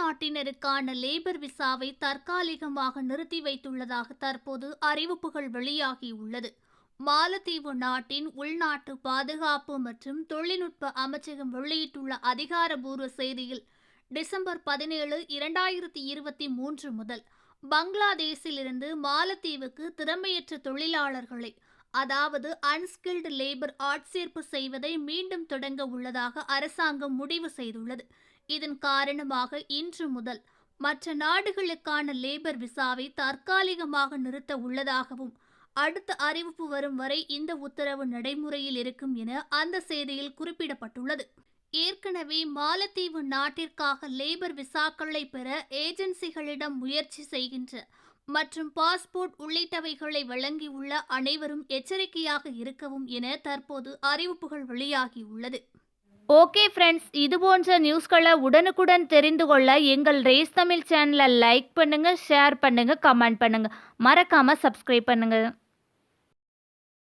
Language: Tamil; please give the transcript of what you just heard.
வெளிநாட்டினருக்கான லேபர் விசாவை தற்காலிகமாக நிறுத்தி வைத்துள்ளதாக தற்போது அறிவிப்புகள் வெளியாகியுள்ளது. மாலத்தீவு நாட்டின் உள்நாட்டு பாதுகாப்பு மற்றும் தொழில்நுட்ப அமைச்சகம் வெளியிட்டுள்ள அதிகாரபூர்வ செய்தியில் டிசம்பர் பதினேழு இரண்டாயிரத்தி இருபத்தி மூன்று முதல் பங்களாதேஷிலிருந்து மாலத்தீவுக்கு திறமையற்ற தொழிலாளர்களை அதாவது அன்ஸ்கில்டு லேபர் ஆட்சேர்ப்பு செய்வதை மீண்டும் தொடங்க உள்ளதாக அரசாங்கம் முடிவு செய்துள்ளது. இதன் காரணமாக இன்று முதல் மற்ற நாடுகளுக்கான லேபர் விசாவை தற்காலிகமாக நிறுத்த உள்ளதாகவும் அடுத்த அறிவிப்பு வரும் வரை இந்த உத்தரவு நடைமுறையில் இருக்கும் என அந்த செய்தியில் குறிப்பிடப்பட்டுள்ளது. ஏற்கனவே மாலத்தீவு நாட்டிற்காக லேபர் விசாக்களை பெற ஏஜென்சிகளிடம் முயற்சி செய்கின்ற மற்றும் பாஸ்போர்ட் உள்ளிட்டவைகளை வழங்கியுள்ள அனைவரும் எச்சரிக்கையாக இருக்கவும் என தற்போது அறிவிப்புகள் வெளியாகியுள்ளது. ஓகே ஃப்ரெண்ட்ஸ் இது போன்ற நியூஸ்களை உடனுக்குடன் தெரிந்து கொள்ள எங்கள் ரேஸ் தமிழ் சேனலை லைக் பண்ணுங்கள் ஷேர் பண்ணுங்கள் கமெண்ட் பண்ணுங்கள் மறக்காமல் சப்ஸ்கிரைப் பண்ணுங்கள்